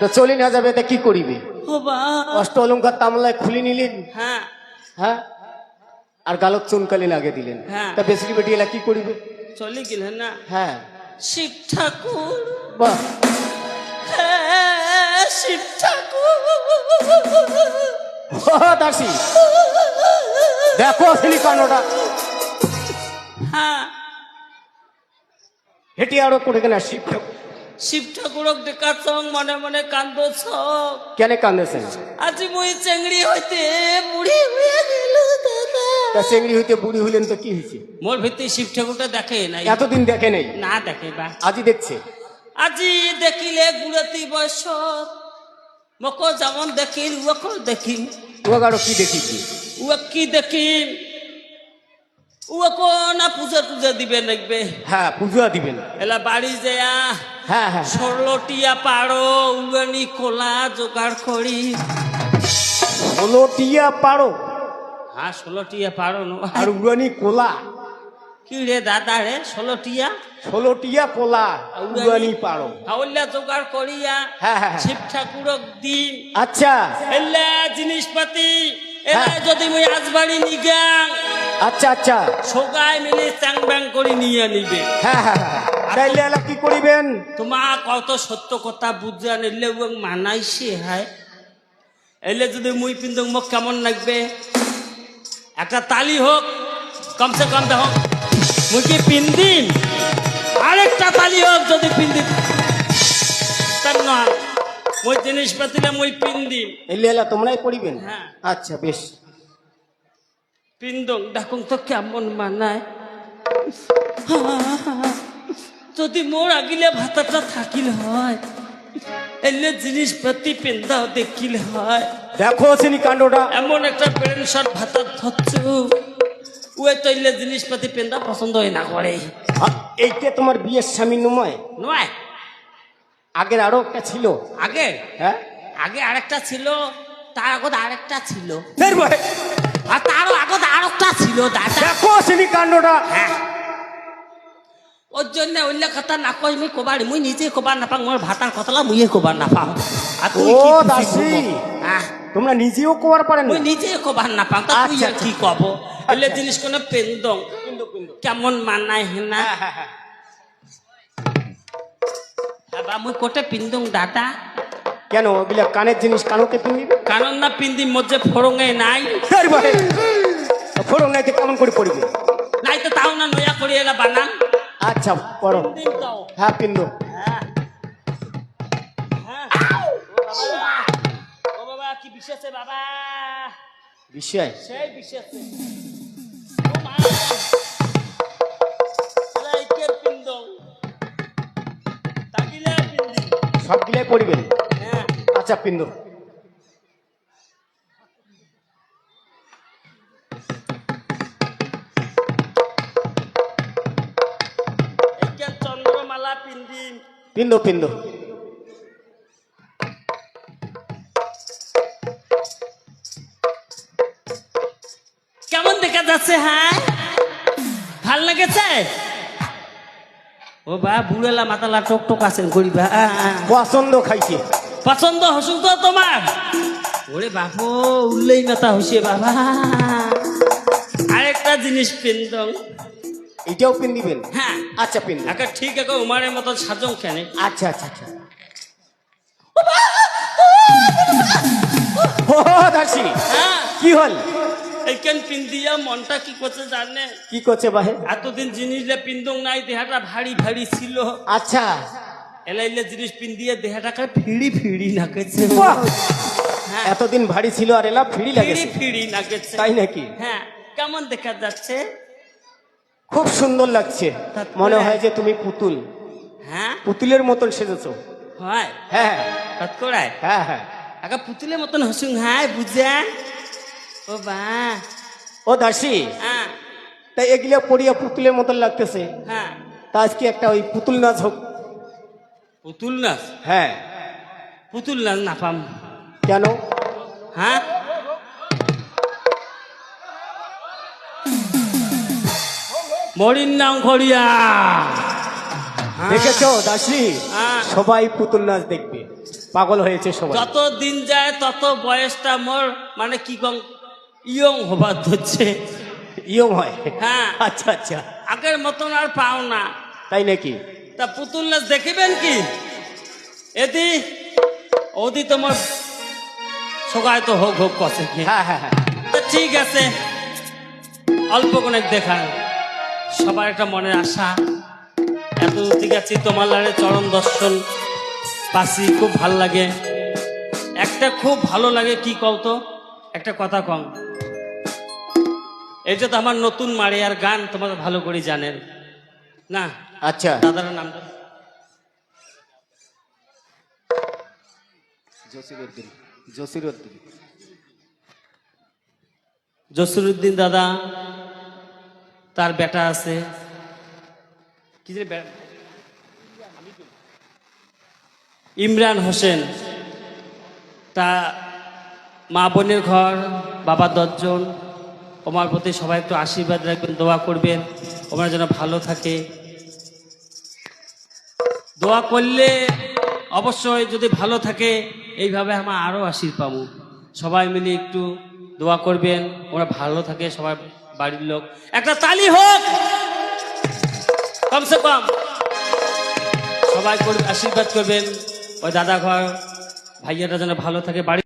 তো চলি না যাবে তা কি করিবে? অষ্ট অলঙ্কার তামলায় খুলে নিলেন। হ্যাঁ। হ্যাঁ? আর গালত চুনকালি লাগে দিলেন। হ্যাঁ। তা বেসরি বেটি এলা কি করিবে? চলে গেলেন না। হ্যাঁ। শিব ঠাকুর। বাহ। হ্যাঁ, শিব ঠাকুর। দাসী। দেখো আসলি কানোটা হ্যাঁ। হেঁটে আরও করে গেলে শিব ঠাকুর। শিব ঠাকুরক ডেকাছ মনে মনে কান্দছ। কেন কান্দেছেন? আজি মুই চেংড়ি হইতে বুড়ি হয়ে গেল দাদা। তা চেংড়ি হইতে বুড়ি হইলেন তো কি হয়েছে মোর ভিতরে শিব ঠাকুরটা দেখে নাই। এতদিন দেখে নেই? না দেখে বা। আজই দেখছে? আজি দেখিলে গুড়তি বয়স। মক যেমন দেখিল উকর দেখিম ও আরও কি দেখিছি? উক কি দেখিম উক না পূজা টুজা দিবে লাগবে হ্যাঁ পুজো দিবেন এলা বাড়ি যেয়া হ্যাঁ হ্যাঁ। ষোলোটিয়া পারো উগানি কোলা জোগাড় করি। ষোলো টিয়া পারো হ্যাঁ ষোলোটিয়া নো। আর উড়ানি কোলা? কি রে দাদা রে ষোলোটিয়া? ষোলো টিয়া কোলা উড়ানি পারো হাওল্লা জোগাড় করিয়া হ্যাঁ, হ্যাঁ, হ্যাঁ। শিব ঠাকুরক দিন আচ্ছা। এলা জিনিসপাতি এলা হ্যাঁ। যদি মুই আজবাড়ি নিগাং আচ্ছা আচ্ছা। সগাই মিলে চাং ব্যাং করে নিয়ে নিবে। হ্যাঁ হ্যাঁ হ্যাঁ। তাইলে এলা কি করিবেন? তোমার কত সত্য কথা বুঝা নিলে এবং মানাইছে হায়। এলে যদি মুই পিন্ধু মোক কেমন লাগবে? একটা তালি হোক কমসে কম দেখো। মুই কি পিন্দিম আরেকটা তালি হোক যদি পিন্দি তার নয় মুই জিনিসপাতিলে মুই পিন্দিম এলে এলা তোমরাই করিবেন হ্যাঁ। আচ্ছা বেশ। পিন্দং ডাকুং তো কেমন মানায়। যদি মোর আগিলে ভাতাটা থাকিল হয় এলে জিনিসপাতি পিন্দাও দেখিল হয়। দেখো চিনি কাণ্ডটা। এমন একটা প্যান্ট শার্ট ভাতার ধরছু উয়ে তো এলে জিনিসপাতি পিন্দা পছন্দ হয় না করে। এইটা তোমার বিয়ের স্বামী নয়? নয়? আগের আরও একটা ছিল। আগে? হ্যাঁ? আগে আরেকটা ছিল তার আগত আরেকটা ছিল। আর তারও আগত আরেকটা ছিল দেখো কাণ্ডটা হ্যাঁ। ওর জন্য অন্য কথা না কই মুই কবার মুই নিজে কবার নাপাং মোর ভাতার কথালা মুইয়ে কবার নাপাও আর তুই ও কব? আহ, তোমরা নিজেও পারেন মুই নিজে কবার নাপাং তা তুই আচ্ছা, কি কব? এলে আচ্ছা। জিনিস কোন পেন্দং। কেমন মানায় হেনা? হ্যাঁ, বাবা মুই কোটে পিন্দং দাদা। কেন? ওগুলা কানের জিনিস কানোতে পিন্দিবে কারণ না পিন্দি মধ্যে ফড়ঙে নাই। ফোরন নাইতে কেমন করে পড়বে? নাই তো তাও না নয়া করি এরা বানান। আচ্ছা পড়ো। হ্যাঁ পিন্দো হ্যাঁ। হ্যাঁ। বিষয় সেই সবগুলাই পড়বেন? হ্যাঁ। আচ্ছা পিন্দো পিন্দো পিন্দো কেমন দেখা যাচ্ছে হ্যাঁ? ভালো লেগেছে? ও বা বুড়েলা মাতালা টক টক আছেন করিবা পছন্দ খাইছে। পছন্দ হসুন তো তোমার? ওরে বাপু উল্লেই মাথা হইছে বাবা। আরেকটা জিনিস পিন্দং এটাও পিন্দিবেন হ্যাঁ। আচ্ছা পিন্দো একে ঠিক একে উমারের মতো সাজং কেনে? আচ্ছা আচ্ছা আচ্ছা। ও দাসী। হ্যাঁ। কি হল? এইখান পিন্দিয়া মনটা কি করছে জানে? কি করছে বাহে? এতদিন জিনিসলে পিন্দং নাই দেহাটা ভারী ভারী ছিল। আচ্ছা। এলাইলে জিনিস পিন্দিয়ে দেহাটাকে ফিড়ি ফিড়ি বাহ! হ্যাঁ। এতদিন ভারী ছিল আর এলা ফিরি লাগে ফিড়ি ফিড়ি নাকেছে তাই নাকি? হ্যাঁ। কেমন দেখা যাচ্ছে? খুব সুন্দর লাগছে। মনে হয় যে তুমি পুতুল। হ্যাঁ? পুতুলের মতন সেজেছো। হয়? হ্যাঁ করায় হ্যাঁ হ্যাঁ। আগে পুতুলের মতন হসুং হাই বুঝা। ও বা। ও দাসী। হ্যাঁ। তাই এগুলা পড়িয়া পুতুলের মতন লাগতেছে। হ্যাঁ। তা আজকে একটা ওই পুতুল নাচ হোক। পুতুল নাচ? হ্যাঁ। পুতুল নাচ নাপাম কেন? হ্যাঁ? মরির নাম করিয়া দেখেছ দাসী? হ্যাঁ। সবাই পুতুল নাচ দেখবে। পাগল হয়েছে সবাই। যত দিন যায় তত বয়সটা মোর মানে কি কম ইয়ং হবার ধরছে। ইয়ং হয়। হ্যাঁ। আচ্ছা আচ্ছা। আগের মতন আর পাও না। তাই নাকি? তা পুতুল নাচ দেখিবেন কি? এদি ওদি তোমার সবাই তো হোক হোক কষে কি। হ্যাঁ হ্যাঁ হ্যাঁ। ঠিক আছে। অল্প কোনে দেখান। সবার একটা মনের আশা। এত দূর থেকে আছি তোমার লারে চরণ দর্শন পাশি খুব ভালো লাগে। একটা খুব ভালো লাগে কি কও তো? একটা কথা কম এটা তো আমার নতুন মারিয়ার গান তোমার ভালো করে জানেন। না? আচ্ছা। দাদার নামটা জসিরুদ্দিন জসিরুদ্দিন জসিরুদ্দিন দাদা তার বেটা আছে। কি যে ইমরান হোসেন তা মা বোনের ঘর বাবা দশজন। ওমার প্রতি সবাই একটু আশীর্বাদ রাখবেন দোয়া করবেন। ওমার যেন ভালো থাকে। দোয়া করলে অবশ্যই যদি ভালো থাকে এইভাবে আমার আরও আশীর্বাদ পাবো। সবাই মিলে একটু দোয়া করবেন ওরা ভালো থাকে সবাই বাড়ির লোক। একটা তালি হোক। কমসে কম। সবাই আশীর্বাদ করবেন। ওই দাদা ঘর ভাইয়াটা যেন ভালো থাকে বাড়ি